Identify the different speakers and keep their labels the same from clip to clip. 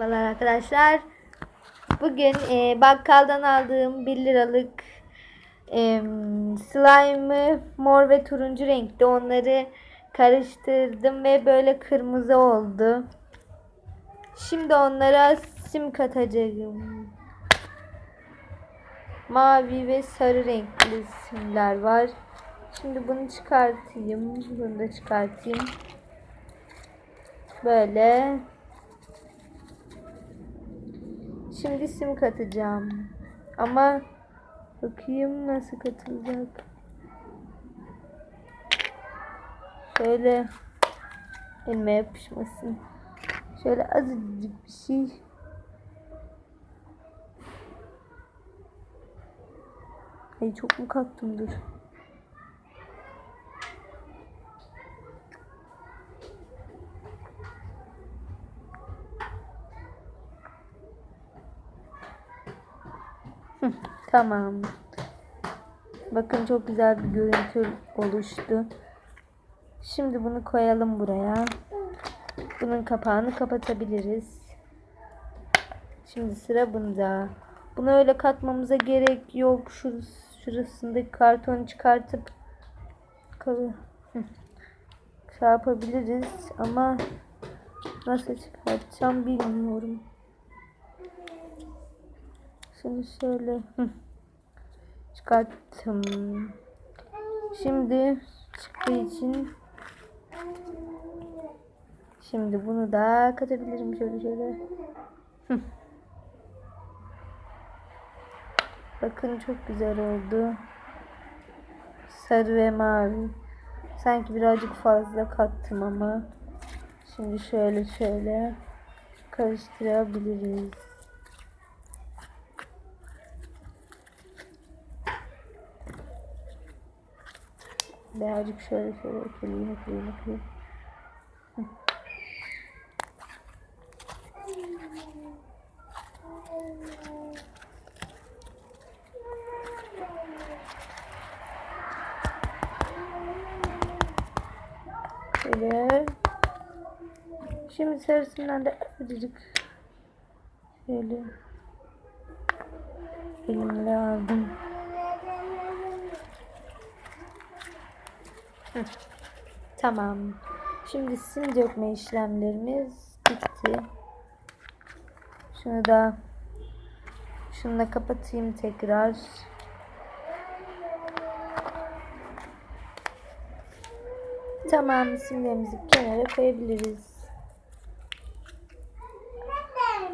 Speaker 1: Merhabalar arkadaşlar. Bugün e, bakkaldan aldığım 1 liralık e, slime'ı mor ve turuncu renkte onları karıştırdım ve böyle kırmızı oldu. Şimdi onlara sim katacağım. Mavi ve sarı renkli simler var. Şimdi bunu çıkartayım. Bunu da çıkartayım. Böyle. Şimdi sim katacağım. Ama bakayım nasıl katılacak. Şöyle elime yapışmasın. Şöyle azıcık bir şey. Ay çok mu kattım dur. Tamam. Bakın çok güzel bir görüntü oluştu. Şimdi bunu koyalım buraya. Bunun kapağını kapatabiliriz. Şimdi sıra bunda. Bunu öyle katmamıza gerek yok. Şurası, şurasındaki kartonu çıkartıp Hı. şey ama nasıl çıkartacağım bilmiyorum. Şimdi şöyle çıkarttım. Şimdi çıktığı için şimdi bunu da katabilirim şöyle şöyle. Bakın çok güzel oldu. Sarı ve mavi. Sanki birazcık fazla kattım ama. Şimdi şöyle şöyle karıştırabiliriz. Birazcık şöyle şöyle ekleyeyim, ekleyeyim, ekleyeyim. Şöyle. Şimdi sarısından da azıcık şöyle elimle aldım. Tamam. Şimdi sim dökme işlemlerimiz bitti. Şunu da şununla kapatayım tekrar. Tamam simlerimizi kenara koyabiliriz.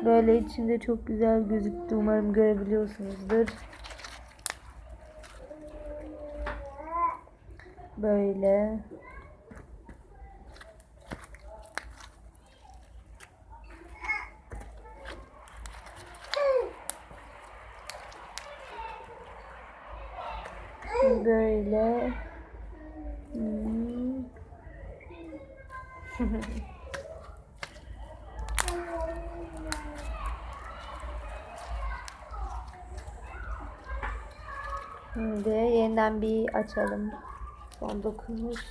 Speaker 1: Böyle içinde çok güzel gözüktü. Umarım görebiliyorsunuzdur. Böyle. Böyle. Hmm. Şimdi yeniden bir açalım. Son dokunuş.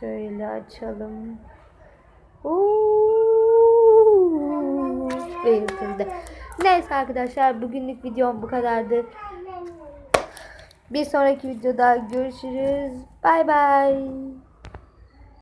Speaker 1: Şöyle açalım. Uuu, Verildi. Neyse arkadaşlar bugünlük videom bu kadardı. Bir sonraki videoda görüşürüz. Bay bay.